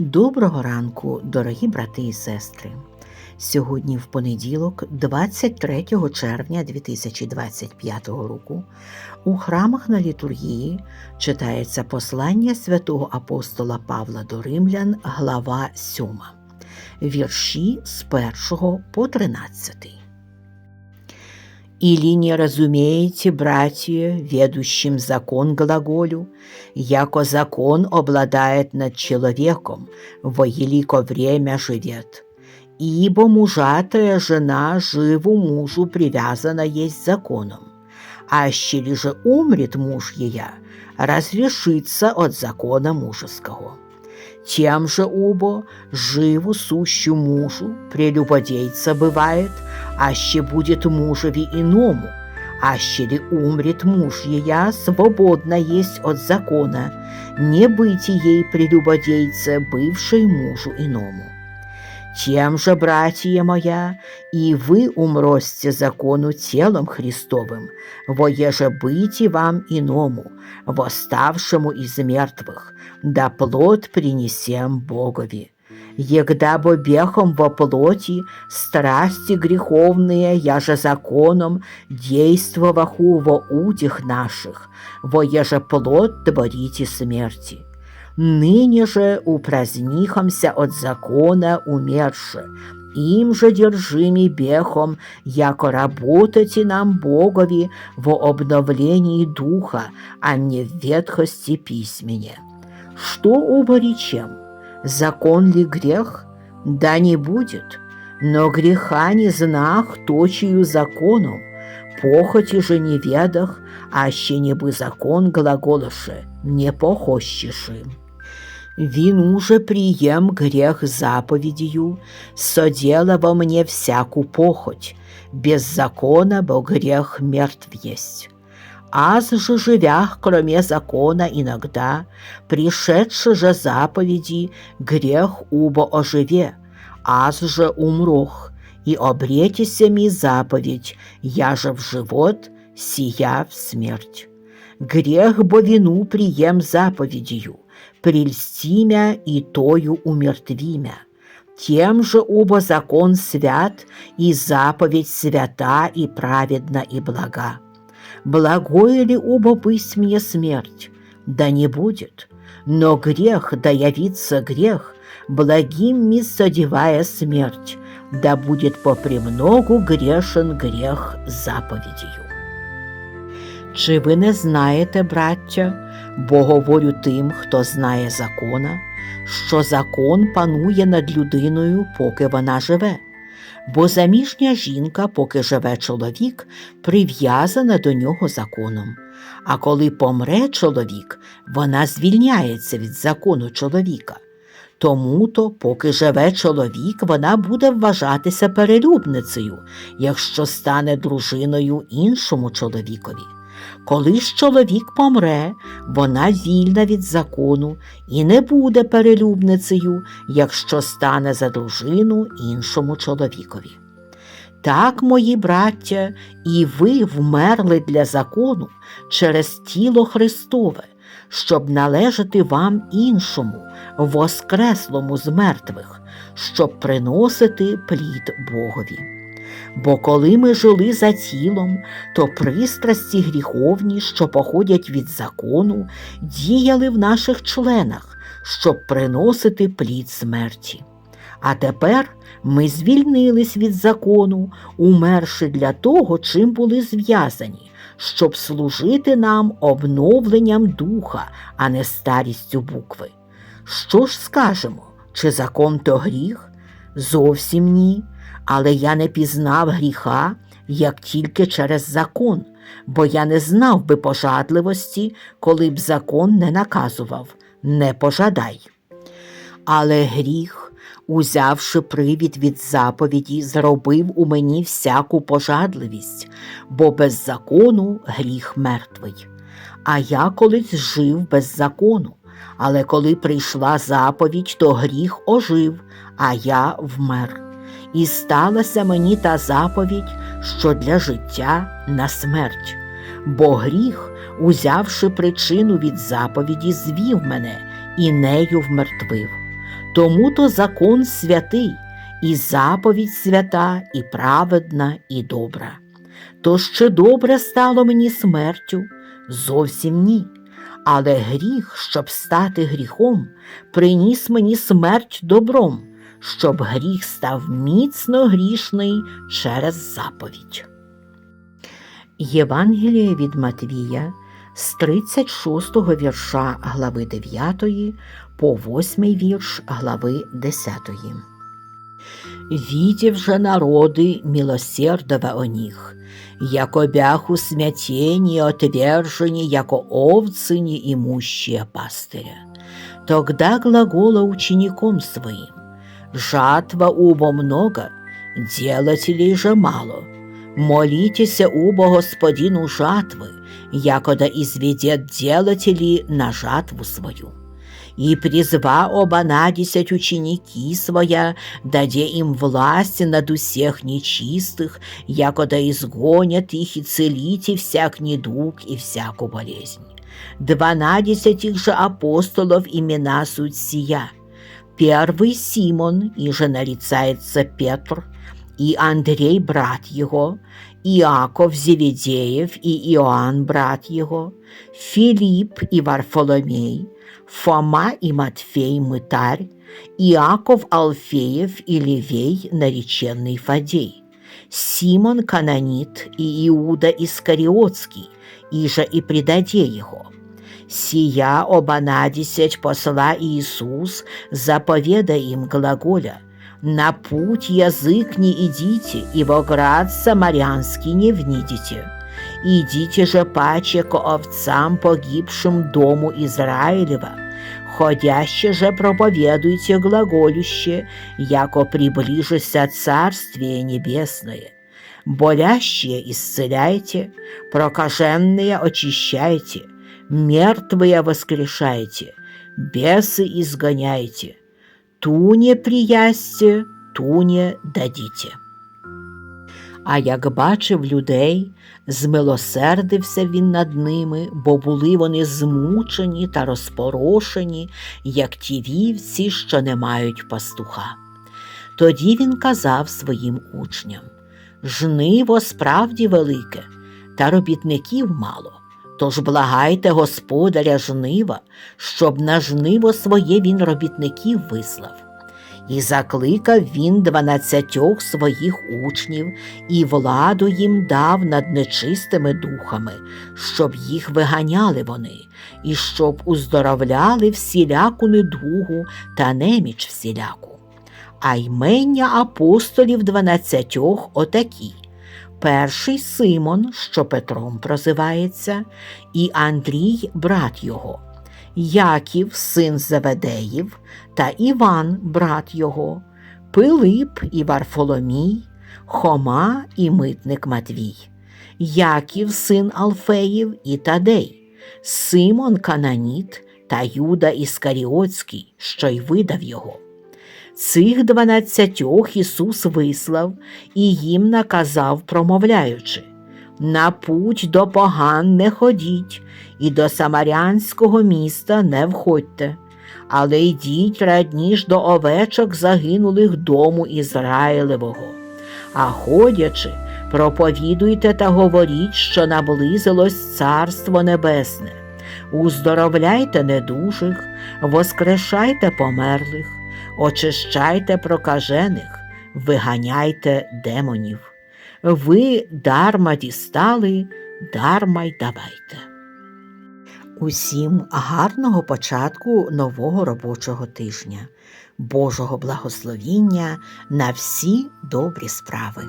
Доброго ранку, дорогі брати і сестри. Сьогодні в понеділок, 23 червня 2025 року, у храмах на літургії читається послання святого апостола Павла до Римлян, глава 7, вірші з 1 по 13. Или не разумеете, братья, ведущим закон глаголю, яко закон обладает над человеком, во елико время живет. Ибо мужатая жена живу мужу привязана есть законом, а щели же умрет муж ея, разрешится от закона мужеского. Тем же убо живу сущу мужу, прелюбодейца бывает, аще будет мужеви иному, аще ли умрет муж ея, свободна есть от закона, не быть ей прелюбодейца, бывшей мужу иному. Тем же, братья моя, и вы умросте закону телом Христовым, воеже быти вам иному, восставшему из мертвых, да плод принесем Богови. Егда бо бехом во плоти, страсти греховные, я же законом, действоваху во удих наших, воеже плод творите смерти. Ныне же упразднихомся от закона умерши, им же держими бехом, яко работайте нам Богови во обновлении духа, а не в ветхости письмене. Что оборечем? Закон ли грех? Да не будет. Но греха не знах точию законом, похоти же не ведах, аще не бы закон глаголоше, не похощиши. Він уже прием грех заповедью, содела во мне всяку похоть, без закона, бо грех мертв есть. Аз же живях, кроме закона иногда, пришедши же заповеди, грех убо оживе, аз же умрох, и обретися ми заповедь, я же в живот, сия в смерть. Грех бо вину прием заповедью, прельстимя и тою умертвимя. Тем же убо закон свят, и заповедь свята, и праведна, и блага. Благое ли убо быть мне смерть? Да не будет. Но грех, да явится грех, благим ми содевая смерть, да будет попремногу грешен грех заповедью. Чи ви не знаєте, браття, бо говорю тим, хто знає закона, що закон панує над людиною, поки вона живе, бо заміжня жінка, поки живе чоловік, прив'язана до нього законом. А коли помре чоловік, вона звільняється від закону чоловіка. Тому то, поки живе чоловік, вона буде вважатися перелюбницею, якщо стане дружиною іншому чоловікові. Коли ж чоловік помре, вона вільна від закону і не буде перелюбницею, якщо стане за дружину іншому чоловікові. Так, мої браття, і ви вмерли для закону через тіло Христове, щоб належати вам іншому, воскреслому з мертвих, щоб приносити плід Богові. Бо коли ми жили за тілом, то пристрасті гріховні, що походять від закону, діяли в наших членах, щоб приносити плід смерті. А тепер ми звільнились від закону, умерши для того, чим були зв'язані, щоб служити нам обновленням духа, а не старістю букви. Що ж скажемо? Чи закон то гріх? Зовсім ні. Але я не пізнав гріха, як тільки через закон, бо я не знав би пожадливості, коли б закон не наказував не пожадай. Але гріх, узявши привід від заповіді, зробив у мені всяку пожадливість, бо без закону гріх мертвий. А я колись жив без закону, але коли прийшла заповідь, то гріх ожив, а я вмер. І сталася мені та заповідь, що для життя на смерть. Бо гріх, узявши причину від заповіді, звів мене і нею вмертвив. Тому то закон святий, і заповідь свята, і праведна, і добра. То ще добре стало мені смертю? Зовсім ні. Але гріх, щоб стати гріхом, приніс мені смерть добром, щоб гріх став міцно грішний через заповідь. Євангеліє від Матвія з 36 вірша глави 9 по 8 вірш глави 10. Видев же народы милосердого о них, яко бяху смятение отвержени, яко овцы неимущие пастыря. Тогда глагола учеником своим, Жатва убо много, делателей же мало. Молитесь убо господину жатвы, якода изведет делателей на жатву свою. И призва оба надесять ученики своя, даде им власть над усех нечистых, якода изгонят их и целите всяк недуг и всякую болезнь. Дванадесять их же апостолов имена суть сия. Первый Симон, и же нарицается Петр, и Андрей, брат его, Иаков Зеведеев и Иоанн, брат его, Филипп и Варфоломей, Фома и Матфей мытарь, Иаков Алфеев и Левей, нареченный Фадей, Симон Канонит и Иуда Искариотский, иже и предаде его. Сия оба надесять посла Иисус, заповеда им глаголя, «На путь язык не идите, и во град самарянский не внидите. Идите же паче ко овцам погибшим дому Израилева, ходяще же проповедуйте глаголюще, яко приближися Царствие Небесное. Болящие исцеляйте, прокаженные очищайте, мертвые воскрешайте, бесы изгоняйте, туне приясьте, туне дадите. А як бачив людей, змилосердився він над ними, бо були вони змучені та розпорошені, як ті вівці, що не мають пастуха. Тоді він казав своїм учням Жниво справді велике, та робітників мало. Тож благайте господаря жнива, щоб на жниво своє він робітників вислав. І закликав він дванадцятьох своїх учнів і владу їм дав над нечистими духами, щоб їх виганяли вони, і щоб уздоровляли всіляку недугу та неміч всіляку. А ймення апостолів дванадцятьох отакі. Перший Симон, що Петром прозивається, і Андрій, брат його, Яків, син Заведеїв, та Іван, брат його, Пилип і Варфоломій, Хома і митник Матвій, Яків, син Алфеїв і Тадей, Симон Кананіт та Юда Іскаріотський, що й видав його. Цих дванадцятьох Ісус вислав і їм наказав, промовляючи на путь до поган не ходіть, і до самарянського міста не входьте, але йдіть радніш до овечок загинулих дому Ізраїлевого. А ходячи, проповідуйте та говоріть, що наблизилось Царство Небесне, уздоровляйте недужих, воскрешайте померлих, очищайте прокажених, виганяйте демонів. Ви дарма дістали, дарма й давайте. Усім гарного початку нового робочого тижня, Божого благословіння на всі добрі справи.